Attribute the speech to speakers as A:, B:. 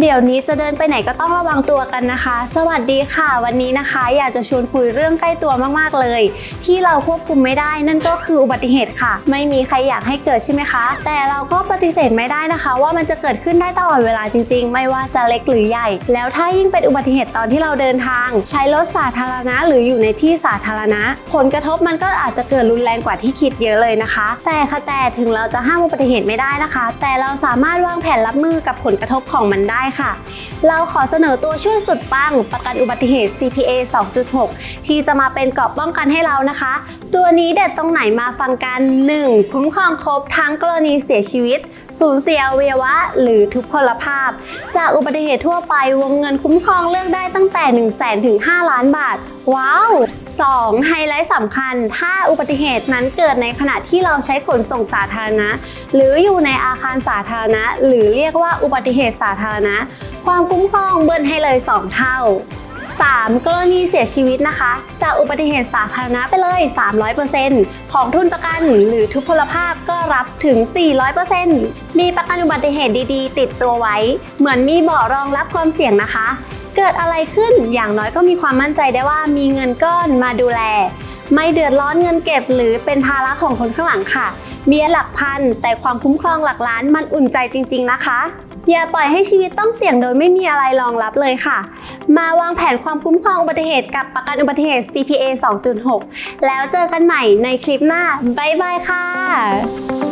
A: เดี๋ยวนี้จะเดินไปไหนก็ต้องระวังตัวกันนะคะ สวัสดีค่ะ วันนี้นะคะ อยากจะชวนคุยเรื่องใกล้ตัวมากๆเลย ที่เราควบคุมไม่ได้นั่นก็คืออุบัติเหตุค่ะ ไม่มีใครอยากให้เกิดใช่ไหมคะ แต่เราก็ปฏิเสธไม่ได้นะคะ ว่ามันจะเกิดขึ้นได้ตลอดเวลาจริง ๆ ไม่ว่าจะเล็กหรือใหญ่ แล้วถ้ายิ่งเป็นอุบัติเหตุตอนที่เราเดินทาง ใช้รถสาธารณะ หรืออยู่ในที่สาธารณะ ผลกระทบมันก็อาจจะเกิดรุนแรงกว่าที่คิดเยอะเลยนะคะ แต่ค่ะแต่ถึงเราจะห้ามอุบัติเหตุไม่ได้นะคะ แต่เราสามารถวางแผนรับมือกับผลกระทบของมันได้ค่ะ เราขอเสนอตัวช่วยสุดปัง ประกันอุบัติเหตุ CPA 2.6 ที่จะมาเป็นเกราะป้องกันให้เรานะคะ ตัวนี้เด็ดตรงไหนมาฟังกัน 1. คุ้มครองครบทั้งกรณีเสียชีวิต สูญเสียอวัยวะ หรือทุพพลภาพ จากอุบัติเหตุทั่วไปวงเงินคุ้มครองเลือกได้ตั้งแต่ 1 0 0 0 0แถึง 5 ล้านบาท ว้าว 2. ไฮไลท์สำคัญ ถ้าอุบัติเหตุนั้นเกิดในขณะที่เราใช้ขนส่งสาธารณะ หรืออยู่ในอาคารสาธารณะ หรือเรียกว่าอุบัติเหตุสาธารณะ ความคุ้มครองเบิ้ลให้เลย 2 เท่า 3. กรณีเสียชีวิตนะคะ จากอุบัติเหตุสาธารณะไปเลย 300%ของทุนประกันหรือทุพพลภาพก็รับถึง 400%มีประกันอุบัติเหตุดีๆ ติดตัวไว้ เหมือนมีเบาะรองรับความเสี่ยงนะคะ เกิดอะไรขึ้นอย่างน้อยก็มีความมั่นใจได้ว่ามีเงินก้อนมาดูแล ไม่เดือดร้อนเงินเก็บหรือเป็นภาระของคนข้างหลังค่ะ เบี้ยหลักพัน แต่ความคุ้มครองหลักล้านมันอุ่นใจจริง ๆ นะคะอย่าปล่อยให้ชีวิตต้องเสี่ยงโดยไม่มีอะไรรองรับเลยค่ะ มาวางแผนความคุ้มครองอุบัติเหตุกับประกันอุบัติเหตุ CPA 2.6 แล้วเจอกันใหม่ในคลิปหน้า บ๊ายบายค่ะ